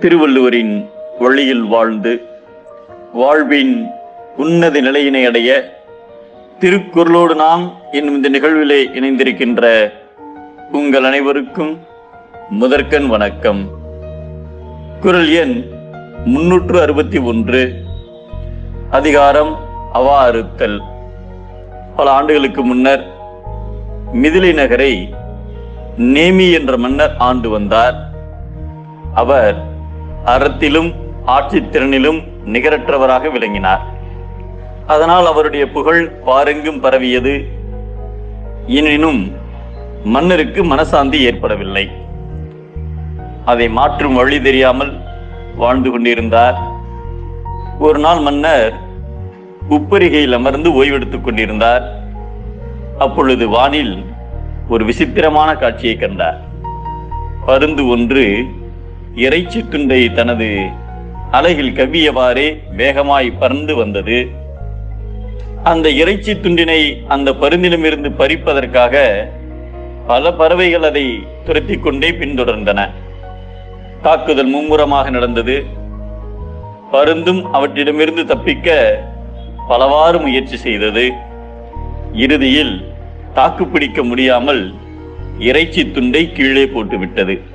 திருவள்ளுவரின் வழியில் வாழ்ந்து வாழ்வின் உன்னத நிலையினை அடைய திருக்குறளோடு நாம் என்னும் இந்த நிகழ்விலே இணைந்திருக்கின்ற உங்கள் அனைவருக்கும் முதற்கண் வணக்கம். குரல் எண் முன்னூற்று அறுபத்தி ஒன்று அதிகாரம் அவா அறுத்தல் பல ஆண்டுகளுக்கு முன்னர் மிதிலை நகரை நேமி என்ற மன்னர் ஆண்டு வந்தார். அவர் அறத்திலும் ஆட்சி திறனிலும் நிகரற்றவராக விளங்கினார். அதனால் அவருடைய புகழ் பாருங்கும் பரவியது. எனினும் மன்னருக்கு மனசாந்தி ஏற்படவில்லை. அதை மாற்றும் வழி தெரியாமல் வாழ்ந்து கொண்டிருந்தார். ஒரு நாள் மன்னர் உப்பரிகையில் அமர்ந்து ஓய்வெடுத்துக் கொண்டிருந்தார். அப்பொழுது வானில் ஒரு விசித்திரமான காட்சியை கண்டார். பருந்து ஒன்று இறைச்சி துண்டை தனது அலகில் கவ்வியவாறே வேகமாய் பறந்து வந்தது. அந்த இறைச்சி துண்டினை அந்த பருந்திடமிருந்து பறிப்பதற்காக பல பறவைகள் அதை துரத்தி கொண்டே பின்தொடர்ந்தன. தாக்குதல் மும்முரமாக நடந்தது. பருந்தும் அவற்றிடமிருந்து தப்பிக்க பலவாறு முயற்சி செய்தது. இறுதியில் தாக்குப்பிடிக்க முடியாமல் இறைச்சி துண்டை கீழே போட்டுவிட்டது.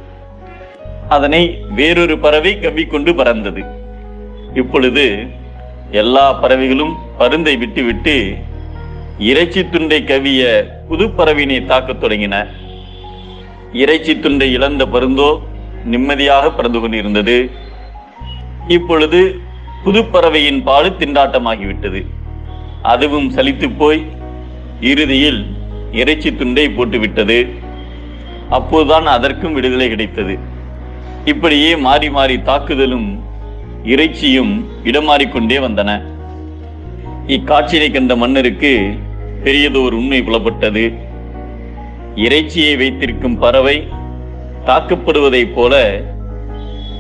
அதனை வேறொரு பறவை கவ்விக்கொண்டு பறந்தது. இப்பொழுது எல்லா பறவைகளும் பருந்தை விட்டுவிட்டு இறைச்சி துண்டை கவிய புது பறவையினை தாக்கத் தொடங்கின. இறைச்சி துண்டை இழந்த பருந்தோ நிம்மதியாக பறந்து கொண்டிருந்தது. இப்பொழுது புது பறவையின் பாடு திண்டாட்டமாகிவிட்டது. அதுவும் சலித்து போய் இறுதியில் இறைச்சி துண்டை போட்டுவிட்டது. அப்போதுதான் அதற்கும் விடுதலை கிடைத்தது. இப்படியே மாறி மாறி தாக்குதலும் இறைச்சியும் இடமாறிக்கொண்டே வந்தன. இக்காட்சியை கண்ட மன்னருக்கு பெரியதோர் உண்மை புலப்பட்டது. இறைச்சியை வைத்திருக்கும் பறவை தாக்கப்படுவதைப் போல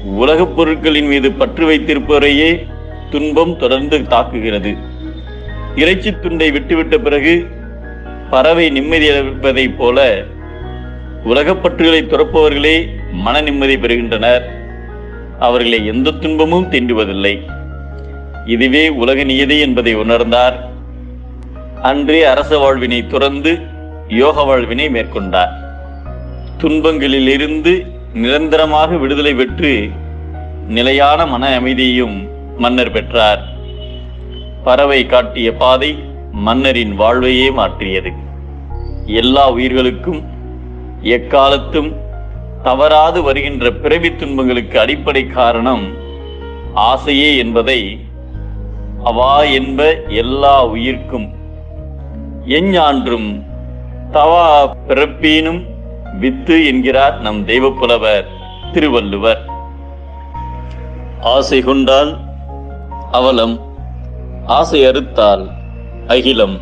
உலகப் பொருட்களின் மீது பற்று வைத்திருப்பவரையே துன்பம் தொடர்ந்து தாக்குகிறது. இறைச்சி துண்டை விட்டுவிட்ட பிறகு பறவை நிம்மதியடைப்பதைப் போல உலகப்பற்றுகளை துறப்பவர்களே மன நிம்மதி பெறுகின்றனர். அவர்களை எந்த துன்பமும் தீண்டுவதில்லை. இதுவே உலக நியதி என்பதை உணர்ந்தார். அன்றே அரச வாழ்வினை துறந்து யோக வாழ்வினை மேற்கொண்டார். துன்பங்களிலிருந்து நிரந்தரமாக விடுதலை பெற்று நிலையான மன அமைதியையும் மன்னர் பெற்றார். பறவை காட்டிய பாதை மன்னரின் வாழ்வையே மாற்றியது. எல்லா உயிர்களுக்கும் எக்காலத்தும் தவறாது வருகின்ற பிறவி துன்பங்களுக்கு அடிப்படை காரணம் ஆசையே என்பதை அவா என்ப எல்லா உயிர்க்கும். எஞ்ஞான்றும் தவா பிறப்பீனும் வித்து என்கிறார் நம் தெய்வப்புலவர் திருவள்ளுவர். ஆசை கொண்டால் அவலம் ஆசை அறுத்தால் அகிலம்.